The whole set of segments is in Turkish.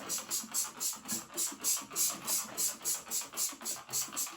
Thank you.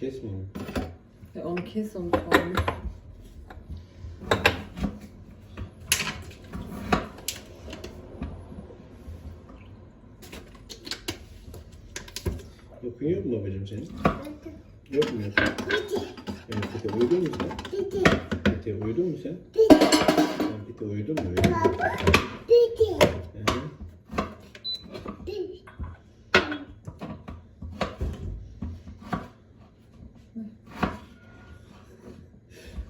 Kesmeyeyim? E onu kes onu sonra. Dokun yok mu babacığım senin? Yok? Evet Pite uyudun mu sen? Bitti. Pite uyudun mu sen? Sen Pite uyudun mu? Uyudun. Bitti. Hı hı. Bitti.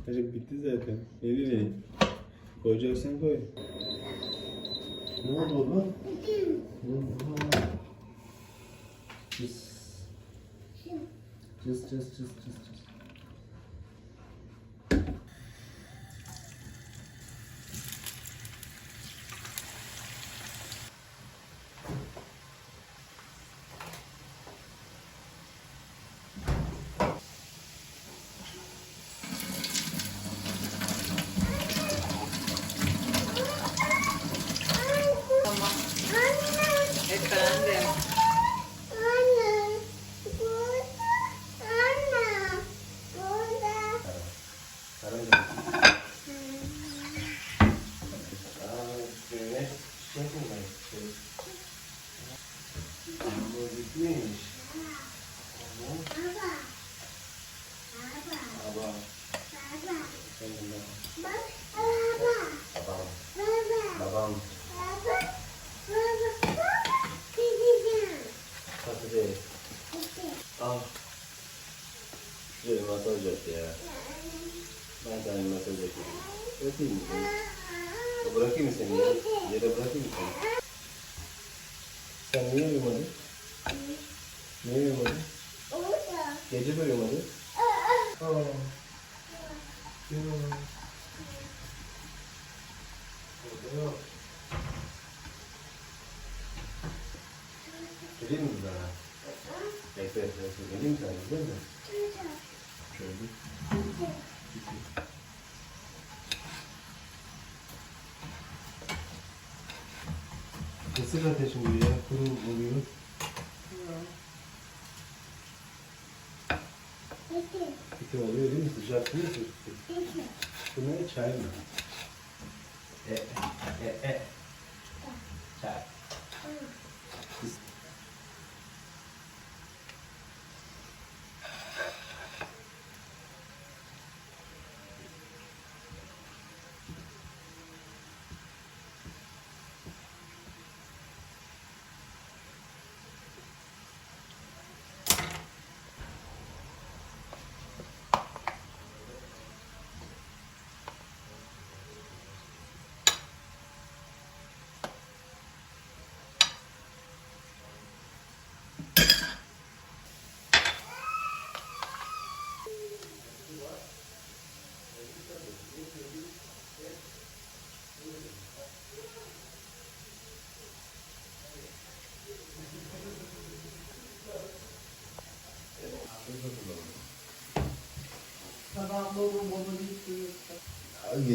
Hacım bitti zaten. Ne diyeyim? Koyacaksan koy. Ne oldu baba? Cız cız cız cız cız. Patates. Al. Şuraya masaj yap ya. Ben sana bir masaj yapayım. Bırakayım mı seni? Bırakayım mı seni ya? Yere bırakayım mı seni? Sen niye uyumadın? Niye uyumadın? Gece de uyumadın. Aa. Yürü. Burada yok. Vereyim mi sana? Bekle, bekle. Vereyim sana? Güzel mi? Şöyle. Kısık ateşim bu ya. Kuru oluyor. Peki. Oluyor değil mi? Sıcak değil mi? Peki. Bu ne? Çay mı? E, e, e.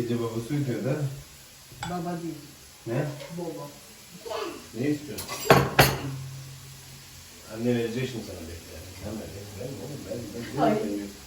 Gece babası uyuyor da. Baba değil. Ne? Baba. Ne istiyorsun? Anne verecek şimdi sana bekle. Ben ben ben oğlum ben ben. Hayır. ben-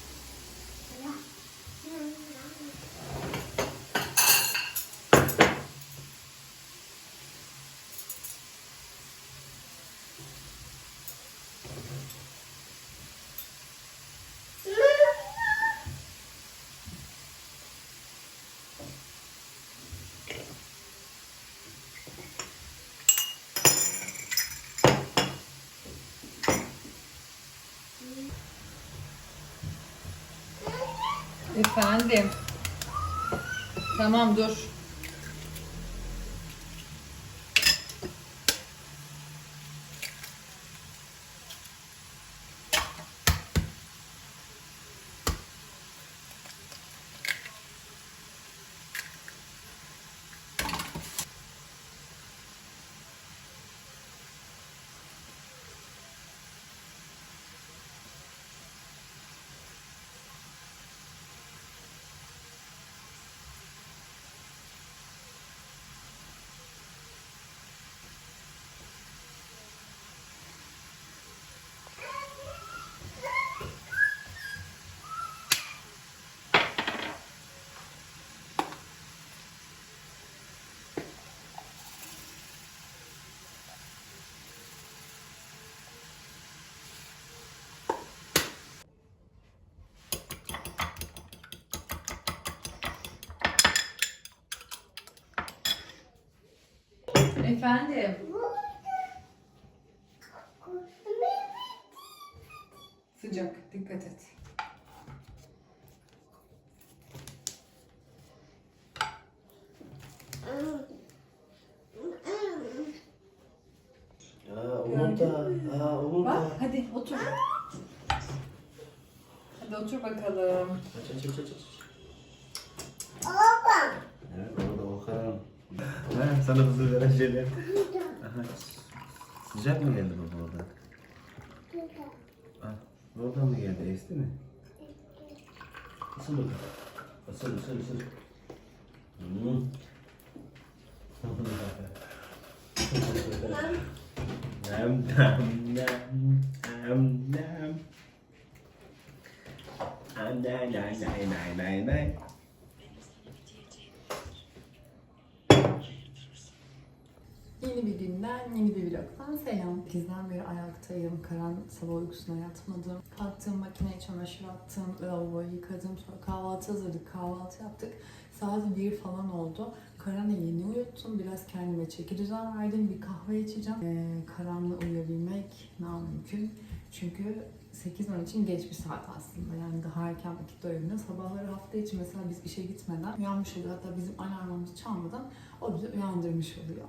Efendim. Tamam dur. Efendim. Sıcak. Dikkat et. Aa umurta. Aa umurta. Bak hadi otur. Hadi otur bakalım. Aç aç aç aç. aç. Baba. Evet orada o karan. Ha, sana huzur veren şeyler. Aha. Sıcak mı geldi baba oradan? Ah, oradan mı geldi? Esti mi? Isır bakalım. Isır ısır ısır. Hmm. Nam nam nam nam nam. Nam nay nay nay nay Yeni bir günden, yeni bir vlogdan selam. Bizden beri ayaktayım. Karan sabah uykusuna yatmadım. Kalktım, makineye çamaşır attım, lavaboyu yıkadım. Sonra kahvaltı hazırladık, kahvaltı yaptık. Saat bir falan oldu. Karan'ı yeni uyuttum. Biraz kendime çeki düzen verdim. Bir kahve içeceğim. Ee, Karan'la uyuyabilmek namümkün. Çünkü 8-10 için geç bir saat aslında. Yani daha erken vakitte uyanıyor. Sabahları hafta içi mesela biz işe gitmeden uyanmış oluyor. Hatta bizim alarmımız çalmadan o bizi uyandırmış oluyor.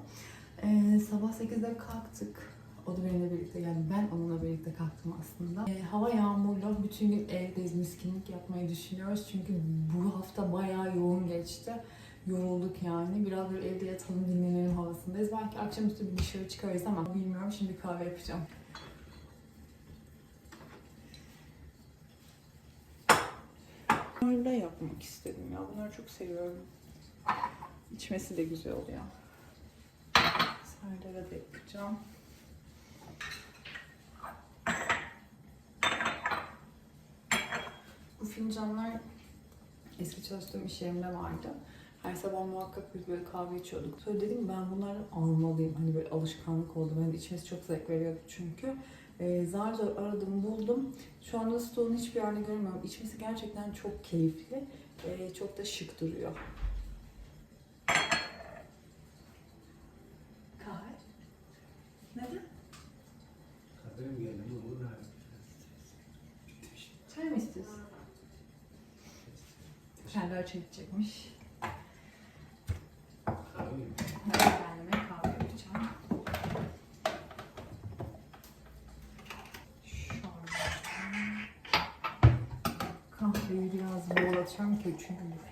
Ee, sabah 8'de kalktık. O da benimle birlikte yani ben onunla birlikte kalktım aslında. Ee, hava yağmurlu. Bütün gün evdeyiz. Miskinlik yapmayı düşünüyoruz. Çünkü bu hafta bayağı yoğun geçti. Yorulduk yani. Biraz böyle evde yatalım dinlenelim havasındayız. Belki akşamüstü bir dışarı çıkarız ama bilmiyorum. Şimdi kahve yapacağım. Bunlarla yapmak istedim ya. Bunları çok seviyorum. İçmesi de güzel oluyor. Serdar'a da yapacağım. Bu fincanlar eski çalıştığım iş yerimde vardı. Her sabah muhakkak biz böyle kahve içiyorduk. Sonra dedim ben bunları almalıyım. Hani böyle alışkanlık oldu. De içmesi çok zevk veriyordu çünkü. Ee, zar zor aradım buldum. Şu anda stoğunu hiçbir yerde görmüyorum. İçmesi gerçekten çok keyifli. Ee, çok da şık duruyor. Kahve? Neden? Kadın geldi mi bu da? Çay mı istiyorsun? Çay içecekmiş. Kahve mi? Ben kendime kahve yapacağım. Kahveyi biraz bol açıyorum ki çünkü bu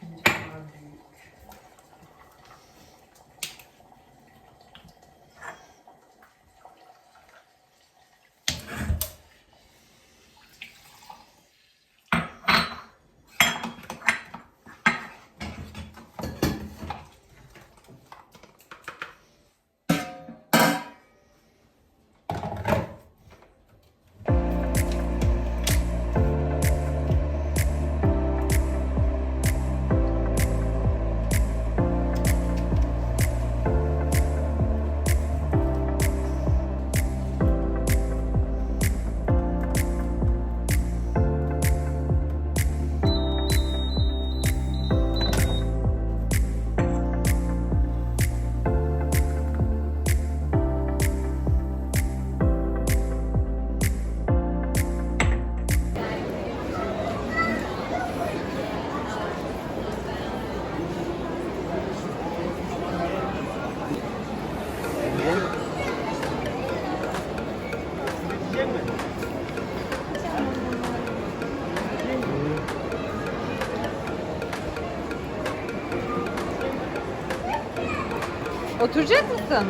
Oturacak mısın?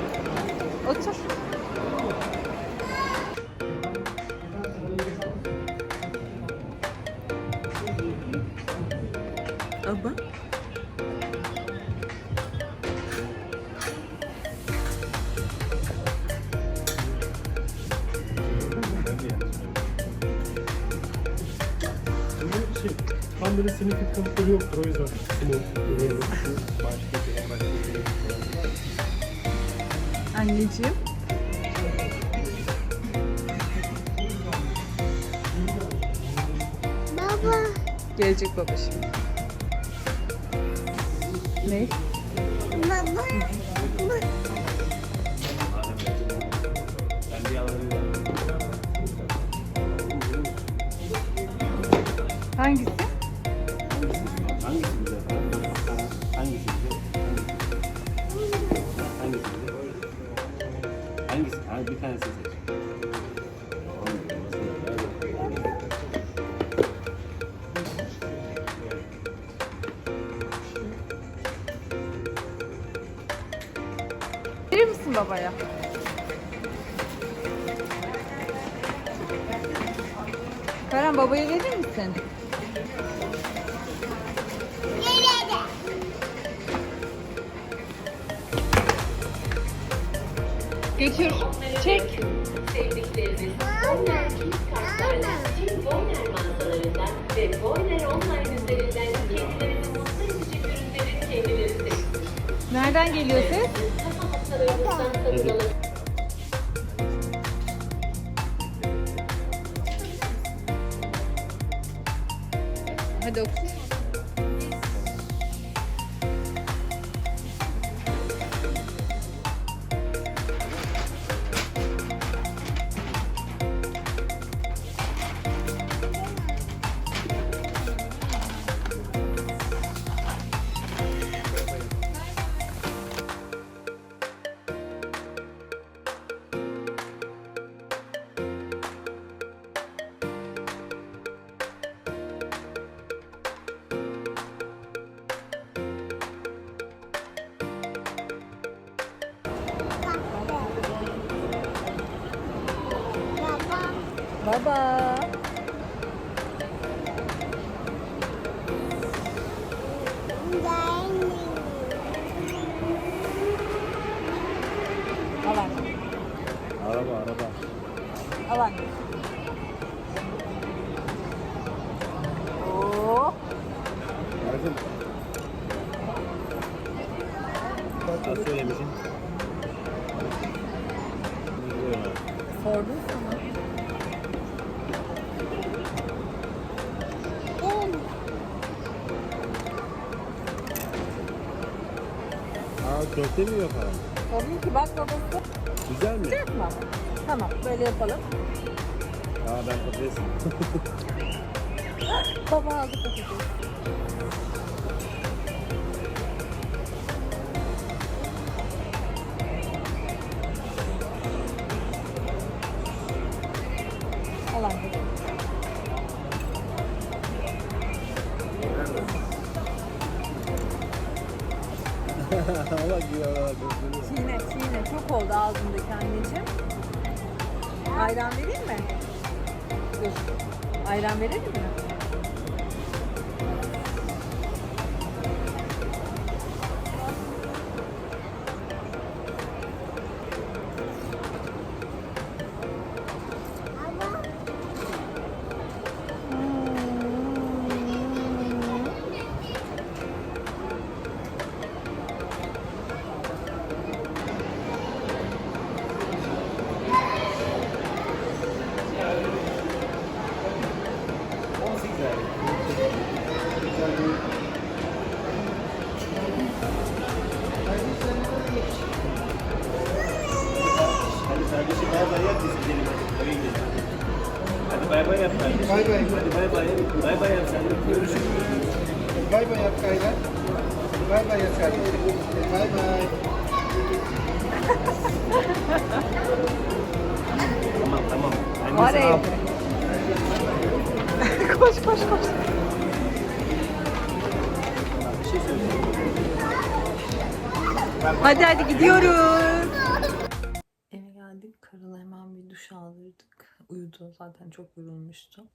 Otur. Aba. Şey, tam böyle senin kırkınlıkları yoktur o yüzden. Şu başka bir başka bir Anneciğim. Baba. Gelecek baba şimdi. Ne? Götür. Çek. Sevdikleriniz Boyner kartlarla tüm Boyner mağazalarından ve Boyner online üzerinden kendilerini mutlu edecek ürünleri kendileri. Nereden geliyor ses? Kafa hastalarımızdan satın alın. Al anne. Araba araba. Al anne. Oo. Arif'im. Nasıl söylemişim? Sordum sana. Aa köfte mi yok abi? Tabii ki bak babası. Güzel mi? Sıcak mı? Tamam böyle yapalım. Aa ben patates. Baba aldı patates. Al anne. Ama güzel Çiğne, çiğne. Çok oldu ağzındaki anneciğim. Ayran vereyim mi? Dur. Ayran verelim mi? Hadi hadi gidiyoruz. Eve geldik. Karına hemen bir duş aldırdık. Uyudu. Zaten çok yorulmuştu.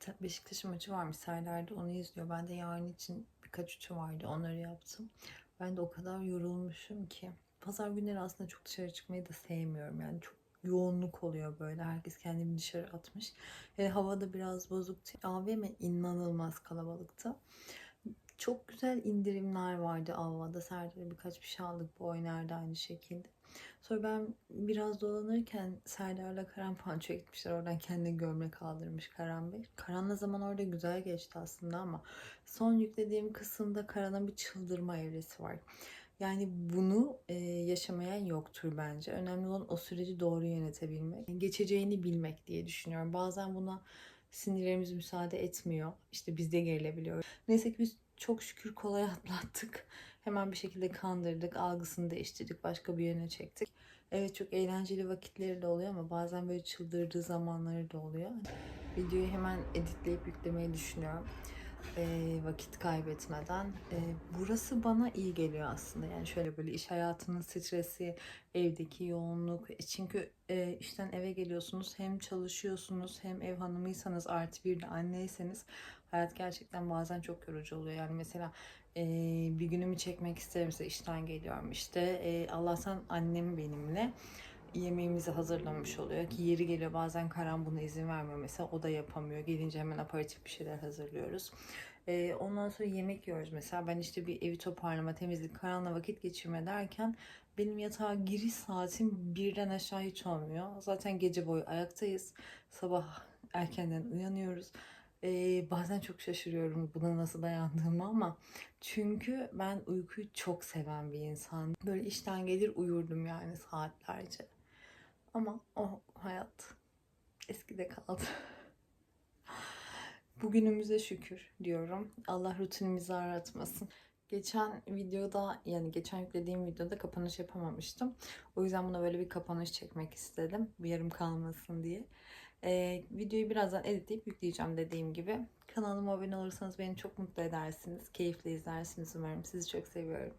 Ta- Beşiktaş'ın maçı varmış. Serler'de onu izliyor. Ben de yarın için birkaç üçü vardı. Onları yaptım. Ben de o kadar yorulmuşum ki. Pazar günleri aslında çok dışarı çıkmayı da sevmiyorum. Yani çok yoğunluk oluyor böyle. Herkes kendini dışarı atmış. Ve hava da biraz bozuktu. AVM inanılmaz kalabalıktı. Çok güzel indirimler vardı Avva'da. Serdar'a birkaç bir şey aldık. Bu oynardı aynı şekilde. Sonra ben biraz dolanırken Serdar'la Karan Panço'ya gitmişler. Oradan kendini gömlek aldırmış Karan Bey. Karan'la zaman orada güzel geçti aslında ama son yüklediğim kısımda Karan'a bir çıldırma evresi var. Yani bunu e, yaşamayan yoktur bence. Önemli olan o süreci doğru yönetebilmek. Geçeceğini bilmek diye düşünüyorum. Bazen buna sinirlerimiz müsaade etmiyor. İşte biz de gerilebiliyoruz. Neyse ki biz çok şükür kolay atlattık. Hemen bir şekilde kandırdık, algısını değiştirdik, başka bir yöne çektik. Evet çok eğlenceli vakitleri de oluyor ama bazen böyle çıldırdığı zamanları da oluyor. Videoyu hemen editleyip yüklemeyi düşünüyorum. Ee, vakit kaybetmeden. Ee, burası bana iyi geliyor aslında. Yani şöyle böyle iş hayatının stresi, evdeki yoğunluk. E, Çünkü e, işten eve geliyorsunuz hem çalışıyorsunuz hem ev hanımıysanız artı bir de anneyseniz hayat gerçekten bazen çok yorucu oluyor. Yani mesela e, bir günümü çekmek isterim mesela işten geliyorum işte e, Allah'tan annem benimle yemeğimizi hazırlamış oluyor ki yeri geliyor bazen Karan buna izin vermiyor mesela o da yapamıyor gelince hemen aparatif bir şeyler hazırlıyoruz. E, ondan sonra yemek yiyoruz mesela ben işte bir evi toparlama temizlik Karan'la vakit geçirme derken benim yatağa giriş saatim birden aşağı hiç olmuyor. Zaten gece boyu ayaktayız. Sabah erkenden uyanıyoruz. Ee, bazen çok şaşırıyorum buna nasıl dayandığımı ama çünkü ben uykuyu çok seven bir insan. Böyle işten gelir uyurdum yani saatlerce. Ama o hayat eskide kaldı. Bugünümüze şükür diyorum. Allah rutinimizi aratmasın. Geçen videoda yani geçen yüklediğim videoda kapanış yapamamıştım. O yüzden buna böyle bir kapanış çekmek istedim. Bir yarım kalmasın diye. Ee, videoyu birazdan editleyip yükleyeceğim dediğim gibi. Kanalıma abone olursanız beni çok mutlu edersiniz. Keyifle izlersiniz umarım. Sizi çok seviyorum.